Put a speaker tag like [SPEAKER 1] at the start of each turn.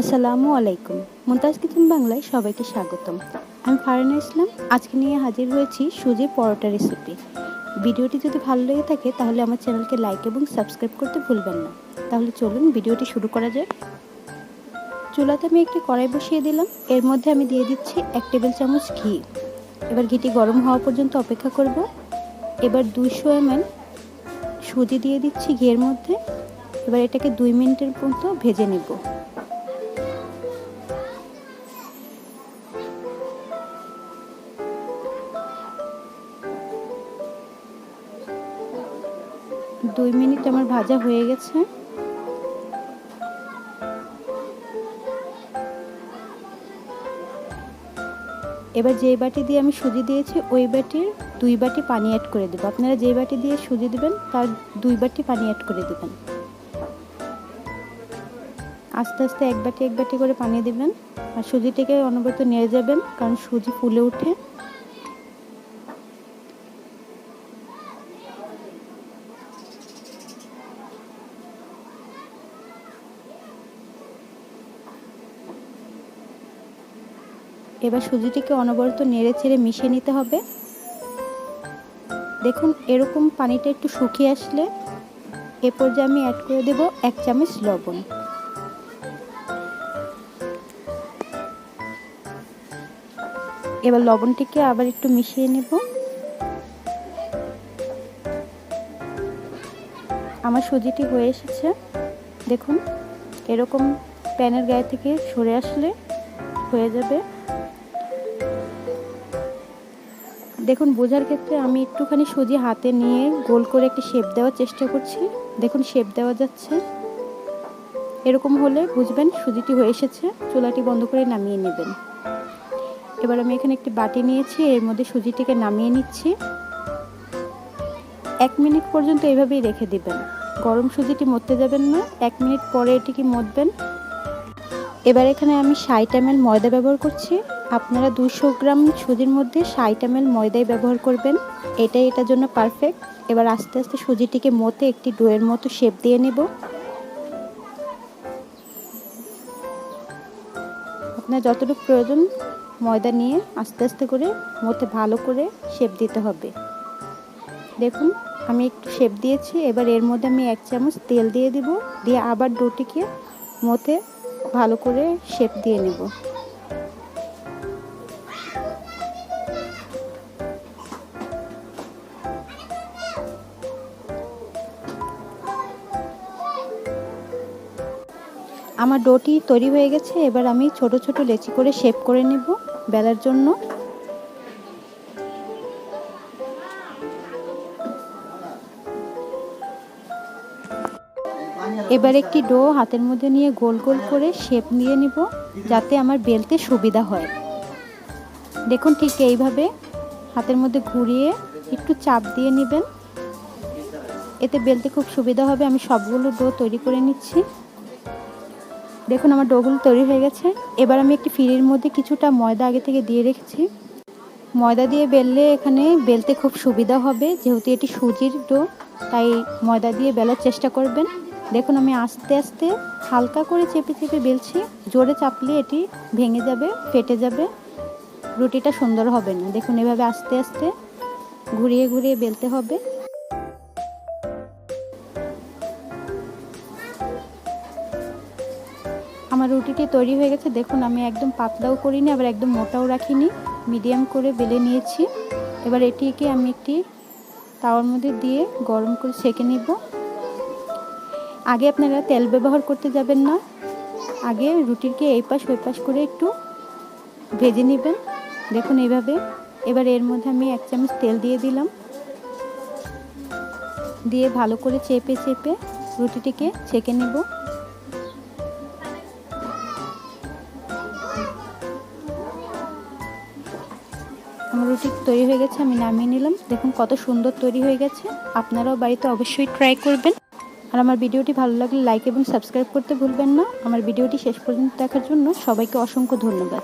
[SPEAKER 1] আসসালামু আলাইকুম। মুমতাজ কিচেন বাংলায় সবাইকে স্বাগতম। আমি ফারিনা ইসলাম। আজকে নিয়ে হাজির হয়েছি সুজি পরোটা রেসিপি ভিডিওটি যদি ভালো লেগে থাকে তাহলে আমার চ্যানেলকে লাইক এবং সাবস্ক্রাইব করতে ভুলবেন না। তাহলে চলুন ভিডিওটি শুরু করা যাক। চুলাতে আমি একটি কড়াই বসিয়ে দিলাম। এর মধ্যে আমি দিয়ে দিচ্ছি এক টেবিল চামচ ঘি। এবার ঘিটি গরম হওয়া পর্যন্ত অপেক্ষা করব। এবার দুইশো এমএল সুজি দিয়ে দিচ্ছি ঘিয়ের মধ্যে। এবার এটাকে দুই মিনিটের মতো ভেজে নেব। দুই মিনিট আমার ভাজা হয়ে গেছে। এবার যেই বাটি দিয়ে আমি সুজি দিয়েছি, ওই বাটির দুই বাটি পানি অ্যাড করে দেবো। আপনারা যেই বাটি দিয়ে সুজি দেবেন, তার দুই বাটি পানি অ্যাড করে দেবেন। আস্তে আস্তে এক বাটি এক বাটি করে পানি দেবেন। আর সুজিটাকে অনবরত নিয়ে যাবেন, কারণ সুজি ফুলে ওঠে। এবার সুজিটিকে অনবরত নেড়ে চেড়ে মিশিয়ে নিতে হবে। দেখুন, এরকম পানিটা একটু শুকিয়ে আসলে এ পর্যায়ে আমি অ্যাড করে দেব এক চামচ লবণ। এবার লবণটিকে আবার একটু মিশিয়ে নেব। আমার সুজিটি হয়ে এসেছে। দেখুন, এরকম প্যানের গায়ে থেকে সরে আসলে হয়ে যাবে। দেখুন, বোঝার ক্ষেত্রে আমি একটুখানি সুজি হাতে নিয়ে গোল করে একটি শেপ দেওয়ার চেষ্টা করছি। দেখুন, শেপ দেওয়া যাচ্ছে। এরকম হলে বুঝবেন সুজিটি হয়ে এসেছে। চুলাটি বন্ধ করে নামিয়ে নেবেন। এবার আমি এখানে একটি বাটি নিয়েছি, এর মধ্যে সুজিটিকে নামিয়ে নিচ্ছি। এক মিনিট পর্যন্ত এইভাবেই রেখে দিবেন। গরম সুজিটি মরতে যাবেন না। এক মিনিট পরে এটিকে মতবেন এবার এখানে আমি ষাট এম ময়দা ব্যবহার করছি। আপনারা দুশো গ্রাম সুজির মধ্যে ষাট এম ময়দাই ব্যবহার করবেন। এটাই এটার জন্য পারফেক্ট এবার আস্তে আস্তে সুজিটিকে মতে একটি ডোয়ের মতো শেপ দিয়ে নেব। আপনার যতটুকু প্রয়োজন ময়দা নিয়ে আস্তে আস্তে করে মতে ভালো করে শেপ দিতে হবে। দেখুন, আমি একটু শেপ দিয়েছি। এবার এর মধ্যে আমি এক চামচ তেল দিয়ে দিব। দিয়ে আবার ডোটিকে মতে ভালো করে শেপ দিয়ে নেব। আমার ডোটি তৈরি হয়ে গেছে, এবার আমি ছোট ছোট লেচি করে শেপ করে নেব বেলার জন্য। এবার একটি ডো হাতের মধ্যে নিয়ে গোল গোল করে শেপ নিয়ে নিব, যাতে আমার বেলতে সুবিধা হয়। দেখুন ঠিক এইভাবে হাতের মধ্যে ঘুরিয়ে একটু চাপ দিয়ে নেবেন। এতে বেলতে খুব সুবিধা হবে। আমি সবগুলো ডো তৈরি করে নিচ্ছি। দেখুন আমার ডোগুলো তৈরি হয়ে গেছে। এবার আমি একটি ফিরির মধ্যে কিছুটা ময়দা আগে থেকে দিয়ে রেখেছি। ময়দা দিয়ে বেললে এখানে বেলতে খুব সুবিধা হবে। যেহেতু এটি সুজির ডো, তাই ময়দা দিয়ে বেলার চেষ্টা করবেন। দেখুন, আমি আস্তে আস্তে হালকা করে চেপে চেপে বেলছি। জোরে চাপলে এটি ভেঙে যাবে, ফেটে যাবে। রুটিটা সুন্দর হবে না। দেখুন, এভাবে আস্তে আস্তে ঘুরিয়ে ঘুরিয়ে বেলতে হবে। আমার রুটিটি তৈরি হয়ে গেছে। দেখুন, আমি একদম পাতলাও করিনি, আবার একদম মোটাও রাখিনি। মিডিয়াম করে বেলে নিয়েছি। এবার এটিকে আমি একটি তাওয়ার মধ্যে দিয়ে গরম করে সেঁকে নিব। আগে আপনারা তেল ব্যবহার করতে যাবেন না। আগে রুটিকে এই পাশ ওই পাশ করে একটু ভেজে নেবেন। দেখুন এইভাবে। এবার এর মধ্যে আমি এক চামচ তেল দিয়ে দিলাম। দিয়ে ভালো করে চেপে চেপে রুটিটিকে ছেঁকে নেব। আমার রুটি তৈরি হয়ে গেছে, আমি নামিয়ে নিলাম। দেখুন কত সুন্দর তৈরি হয়ে গেছে। আপনারাও বাড়িতে অবশ্যই ট্রাই করবেন। আর আমার ভিডিওটি ভালো লাগলে লাইক এবং সাবস্ক্রাইব করতে ভুলবেন না। আমার ভিডিওটি শেষ পর্যন্ত দেখার জন্য সবাইকে অসংখ্য ধন্যবাদ।